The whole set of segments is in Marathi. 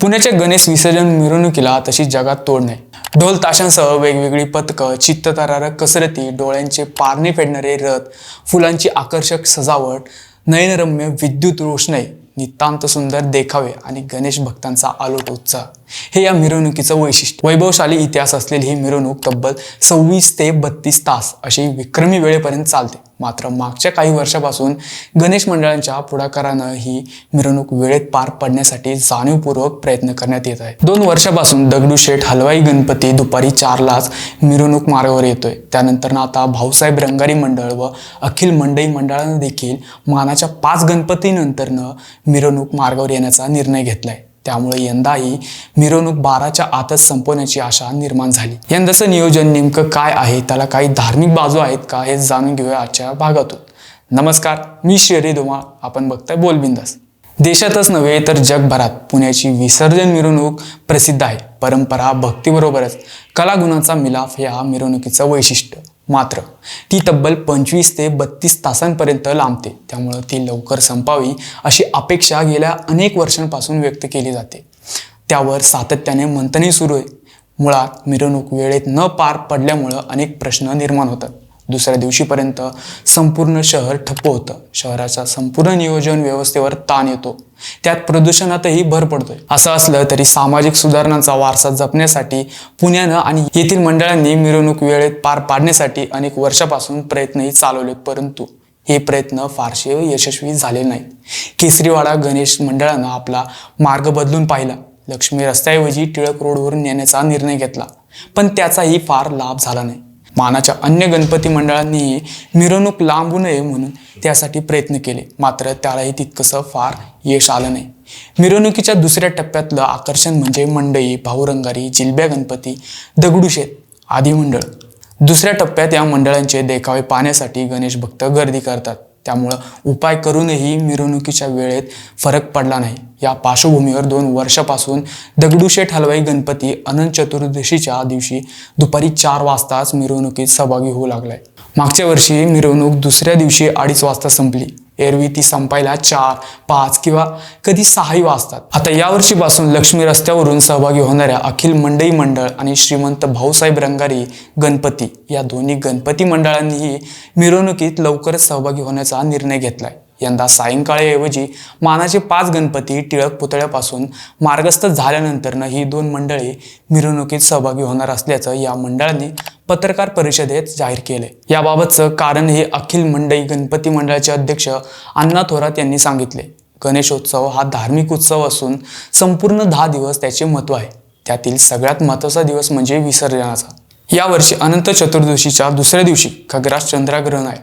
पुण्याच्या गणेश विसर्जन मिरवणुकीला तशी जगात तोड नाही. ढोल ताशांसह वेगवेगळी पथकं चित्ततारारक कसरती डोळ्यांचे पारणे फेडणारे रथ फुलांची आकर्षक सजावट नयनरम्य विद्युत रोषणाई नितांत सुंदर देखावे आणि गणेश भक्तांचा आलोट उत्साह. हे या मिरवणुकीचं वैशिष्ट्य. वैभवशाली इतिहास असलेली ही मिरवणूक तब्बल सव्वीस ते बत्तीस तास अशी विक्रमी वेळेपर्यंत चालते. मात्र मागच्या काही वर्षापासून गणेश मंडळांच्या पुढाकारानं ही मिरवणूक वेळेत पार पडण्यासाठी जाणीवपूर्वक प्रयत्न करण्यात येत आहे. दोन वर्षापासून दगडूशेठ हलवाई गणपती दुपारी चारलाच मिरवणूक मार्गावर येतोय. त्यानंतर आता भाऊसाहेब रंगारी मंडळ व अखिल मंडई मंडळानं देखील मानाच्या पाच गणपतीनंतरनं मिरवणूक मार्गावर येण्याचा निर्णय घेतलाय. त्यामुळे यंदाही मिरवणूक बाराच्या आतच संपवण्याची आशा निर्माण झाली. यंदाचं नियोजन नेमकं काय आहे? त्याला काही धार्मिक बाजू आहेत का? हे जाणून घेऊया आजच्या भागातून. नमस्कार मी शेरी धुमाळ. आपण बघताय बोलबिंदास देशातच नव्हे तर जगभरात पुण्याची विसर्जन मिरवणूक प्रसिद्ध आहे. परंपरा भक्तीबरोबरच कलागुणांचा मिलाफ या मिरवणुकीचं वैशिष्ट्य. मात्र ती तब्बल पंचवीस ते बत्तीस तासांपर्यंत लांबते. त्यामुळं ती लवकर संपावी अशी अपेक्षा गेल्या अनेक वर्षांपासून व्यक्त केली जाते. त्यावर सातत्याने मंथनही सुरू आहे. मुळात मिरवणूक वेळेत न पार पडल्यामुळं अनेक प्रश्न निर्माण होतात. दुसऱ्या दिवशीपर्यंत संपूर्ण शहर ठप्प होतं. शहराच्या संपूर्ण नियोजन व्यवस्थेवर ताण येतो. त्यात प्रदूषणातही भर पडतोय. असं असलं तरी सामाजिक सुधारणांचा वारसा जपण्यासाठी पुण्यानं आणि येथील मंडळांनी मिरवणूक वेळेत पार पाडण्यासाठी अनेक वर्षापासून प्रयत्नही चालवलेत परंतु हे प्रयत्न फारसे यशस्वी झाले नाहीत. केसरीवाडा गणेश मंडळानं आपला मार्ग बदलून पाहिला. लक्ष्मी रस्त्याऐवजी टिळक रोडवरून नेण्याचा निर्णय घेतला. पण त्याचाही फार लाभ झाला नाही. मानाच्या अन्य गणपती मंडळांनीही मिरवणूक लांबू नये म्हणून त्यासाठी प्रयत्न केले. मात्र त्यालाही तितकंसं फार यश आलं नाही. मिरवणुकीच्या दुसऱ्या टप्प्यातलं आकर्षण म्हणजे मंडई भाऊरंगारी जिलब्या गणपती दगडूशेत आदी मंडळ. दुसऱ्या टप्प्यात या मंडळांचे देखावे पाहण्यासाठी गणेश भक्त गर्दी करतात. त्यामुळं उपाय करूनही मिरवणुकीच्या वेळेत फरक पडला नाही. या पार्श्वभूमीवर दोन वर्षापासून दगडूशेठ हलवाई गणपती अनंत चतुर्दशीच्या दिवशी दुपारी चार वाजताच मिरवणुकीत सहभागी होऊ लागलाय. मागच्या वर्षी मिरवणूक दुसऱ्या दिवशी अडीच वाजता संपली. एरवी ती संपायला चार पाच किंवा कधी सहाही वाजतात. आता यावर्षीपासून लक्ष्मी रस्त्यावरून सहभागी होणाऱ्या अखिल मंडई मंडळ आणि श्रीमंत भाऊसाहेब रंगारी गणपती या दोन्ही गणपती मंडळांनीही मिरवणुकीत लवकरच सहभागी होण्याचा निर्णय घेतलाय. यंदा सायंकाळीऐवजी मानाचे पाच गणपती टिळक पुतळ्यापासून मार्गस्थ झाल्यानंतरनं ही दोन मंडळी मिरवणुकीत सहभागी होणार असल्याचं या मंडळांनी पत्रकार परिषदेत जाहीर केले. याबाबतचं कारण हे अखिल मंडई गणपती मंडळाचे अध्यक्ष अण्णा थोरात यांनी सांगितले. गणेशोत्सव हा धार्मिक उत्सव असून संपूर्ण दहा दिवस त्याचे महत्त्व आहे. त्यातील सगळ्यात महत्त्वाचा दिवस म्हणजे विसर्जनाचा. यावर्षी अनंत चतुर्दशीच्या दुसऱ्या दिवशी खग्रास चंद्राग्रहण आहे.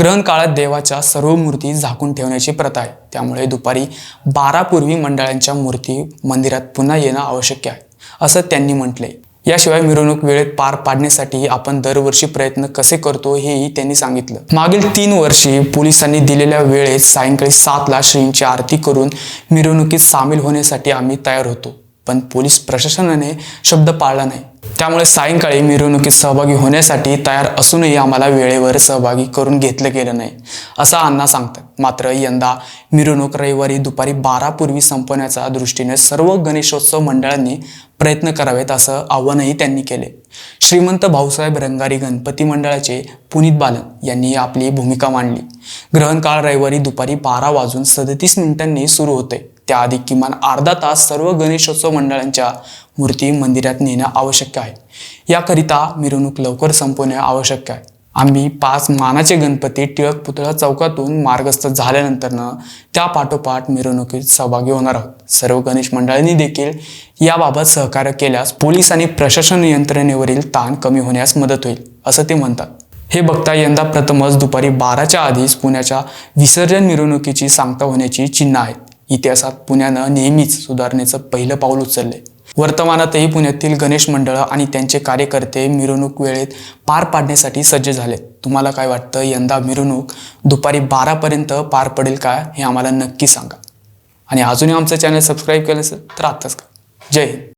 ग्रहण काळात देवाच्या सर्व मूर्ती झाकून ठेवण्याची प्रथा आहे. त्यामुळे दुपारी बारापूर्वी मंडळांच्या मूर्ती मंदिरात पुन्हा येणं आवश्यक आहे असं त्यांनी म्हटले याशिवाय मिरवणूक वेळेत पार पाडण्यासाठी आपण दरवर्षी प्रयत्न कसे करतो हेही त्यांनी सांगितलं. मागील तीन वर्षी पोलिसांनी दिलेल्या वेळेत सायंकाळी सातला श्रींची आरती करून मिरवणुकीत सामील होण्यासाठी आम्ही तयार होतो. पण पोलीस प्रशासनाने शब्द पाळला नाही. त्यामुळे सायंकाळी मिरवणुकीत सहभागी होण्यासाठी तयार असूनही आम्हाला वेळेवर सहभागी करून घेतलं गेलं नाही असं अण्णा सांगतात. मात्र यंदा मिरवणूक रविवारी दुपारी बारापूर्वी संपवण्याच्या दृष्टीने सर्व गणेशोत्सव मंडळांनी प्रयत्न करावेत असं आव्हानही त्यांनी केले. श्रीमंत भाऊसाहेब रंगारी गणपती मंडळाचे पुनीत बालन यांनी आपली भूमिका मांडली. ग्रहण काळ रविवारी दुपारी बारा वाजून सदतीस मिनिटांनी सुरू होते. त्याआधी किमान अर्धा तास सर्व गणेशोत्सव मंडळांच्या मूर्ती मंदिरात नेणं आवश्यक आहे. याकरिता मिरवणूक लवकर संपवणे आवश्यक आहे. आम्ही पाच मानाचे गणपती टिळक पुतळा चौकातून मार्गस्थ झाल्यानंतरनं त्या पाठोपाठ मिरवणुकीत सहभागी होणार आहोत. सर्व गणेश मंडळांनी देखील याबाबत सहकार्य केल्यास पोलीस आणि प्रशासन यंत्रणेवरील ताण कमी होण्यास मदत होईल असं ते म्हणतात. हे बघता यंदा प्रथमच दुपारी बाराच्या आधीच पुण्याच्या विसर्जन मिरवणुकीची सांगता होण्याची चिन्ह आहेत. इतिहासात पुण्यानं नेहमीच सुधारणेचं पहिलं पाऊल उचलले वर्तमानातही पुण्यातील गणेश मंडळ आणि त्यांचे कार्यकर्ते मिरवणूक वेळेत पार पाडण्यासाठी सज्ज झाले तुम्हाला काय वाटतं? यंदा मिरवणूक दुपारी बारापर्यंत पार पडेल का? हे आम्हाला नक्की सांगा. आणि अजूनही आमचं चॅनल सबस्क्राईब केलं असेल तर आत्ताच का जय हिंद.